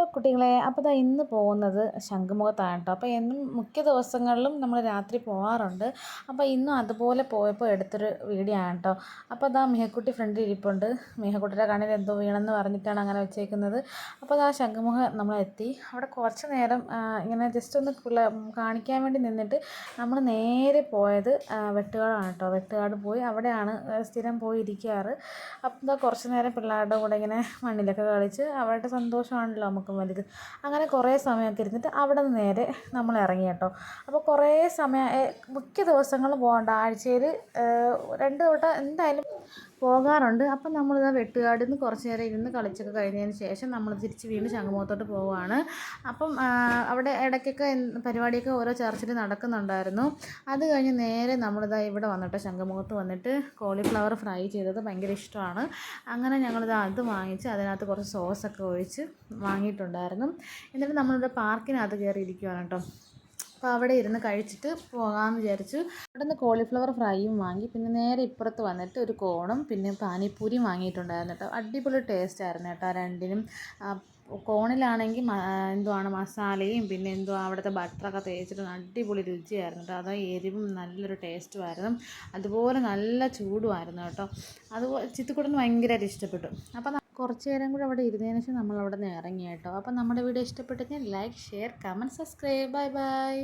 Hello കുട്ടികളെ അപ്പോൾ ഇതാ ഇന്ന് പോകുന്നത് ശംഖുമുഖത്താണ് കേട്ടോ. അപ്പോൾ എന്നും മുഖ്യ ദിവസങ്ങളിലും നമ്മൾ രാത്രി പോകാറുണ്ട് അപ്പോൾ ഇന്നും അതുപോലെ പോയപ്പോൾ എടുത്തൊരു വീഡിയോ ആണ് കേട്ടോ. അപ്പോൾ അതാ മേഹക്കുട്ടി ഫ്രണ്ടിൽ ഇരിപ്പുണ്ട്. മേഹക്കുട്ടിയുടെ കണ്ണിൽ എന്തോ വീണെന്ന് പറഞ്ഞിട്ടാണ് അങ്ങനെ വെച്ചേക്കുന്നത്. അപ്പോൾ അതാ ശംഖുമുഖം നമ്മളെത്തി അവിടെ കുറച്ച് നേരം ഇങ്ങനെ ജസ്റ്റ് ഒന്ന് കാണിക്കാൻ വേണ്ടി നിന്നിട്ട് നമ്മൾ നേരെ പോയത് വെട്ടുകാടാണ് കേട്ടോ. വെട്ടുകാട് പോയി അവിടെയാണ് സ്ഥിരം പോയി ഇരിക്കാറ് അപ്പോൾ ഇതാ കുറച്ച് നേരം പിള്ളേരുടെ കൂടെ ഇങ്ങനെ മണ്ണിലൊക്കെ കളിച്ച് അവരുടെ സന്തോഷമാണല്ലോ നമുക്ക് വലുത്. അങ്ങനെ കുറേ സമയമൊക്കെ ഇരുന്നിട്ട് അവിടെ നിന്ന് നേരെ നമ്മൾ ഇറങ്ങി കേട്ടോ. അപ്പോൾ കുറേ സമയം മിക്ക ദിവസങ്ങളും പോകണ്ട. ആഴ്ചയിൽ രണ്ട് തൊട്ട് എന്തായാലും പോകാറുണ്ട്. അപ്പം നമ്മളിതാ വെട്ടുകാടിൽ നിന്ന് കുറച്ച് നേരം ഇരുന്ന് കളിച്ചൊക്കെ കഴിഞ്ഞതിന് ശേഷം നമ്മൾ തിരിച്ച് വീണ്ടും ശംഖുമുഖത്തോട്ട് പോവുകയാണ് അപ്പം അവിടെ ഇടയ്ക്കൊക്കെ പരിപാടിയൊക്കെ ഓരോ ചർച്ചിൽ നടക്കുന്നുണ്ടായിരുന്നു. അത് കഴിഞ്ഞ് നേരെ നമ്മളിതാ ഇവിടെ വന്നിട്ട് ശംഖുമുഖത്ത് വന്നിട്ട് കോളിഫ്ലവർ ഫ്രൈ ചെയ്തത് ഭയങ്കര ഇഷ്ടമാണ്. അങ്ങനെ ഞങ്ങളിത് അത് വാങ്ങിച്ച് അതിനകത്ത് കുറച്ച് സോസൊക്കെ ഒഴിച്ച് വാങ്ങിയിട്ടുണ്ടായിരുന്നു. എന്നിട്ട് നമ്മളിവിടെ പാർക്കിനകത്ത് കയറി ഇരിക്കുകയാണ് കേട്ടോ. അപ്പോൾ അവിടെ ഇരുന്ന് കഴിച്ചിട്ട് പോകാമെന്ന് വിചാരിച്ചു. അവിടെ നിന്ന് കോളിഫ്ലവർ ഫ്രൈയും വാങ്ങി. പിന്നെ നേരെ ഇപ്പുറത്ത് വന്നിട്ട് ഒരു കോണും പിന്നെ പാനിപ്പൂരിയും വാങ്ങിയിട്ടുണ്ടായിരുന്നു കേട്ടോ. അടിപൊളി ടേസ്റ്റ് ആയിരുന്നു കേട്ടോ രണ്ടിനും. കോണിലാണെങ്കിൽ എന്തുവാണ് മസാലയും പിന്നെ എന്തോ അവിടുത്തെ ബട്ടറൊക്കെ തേച്ചിട്ട് അടിപൊളി രുചിയായിരുന്നു കേട്ടോ. അത് എരിവും നല്ലൊരു ടേസ്റ്റുമായിരുന്നു അതുപോലെ നല്ല ചൂടുമായിരുന്നു കേട്ടോ. അതുപോലെ ചിത്തിക്കുടന് ഭയങ്കരമായിട്ട് ഇഷ്ടപ്പെട്ടു. അപ്പോൾ കുറച്ച് നേരം കൂടെ അവിടെ ഇരുന്നതിന് ശേഷം നമ്മൾ അവിടെ നിന്ന് ഇറങ്ങി കേട്ടോ അപ്പോൾ നമ്മുടെ വീഡിയോ ഇഷ്ടപ്പെട്ടെങ്കിൽ like share comment subscribe bye bye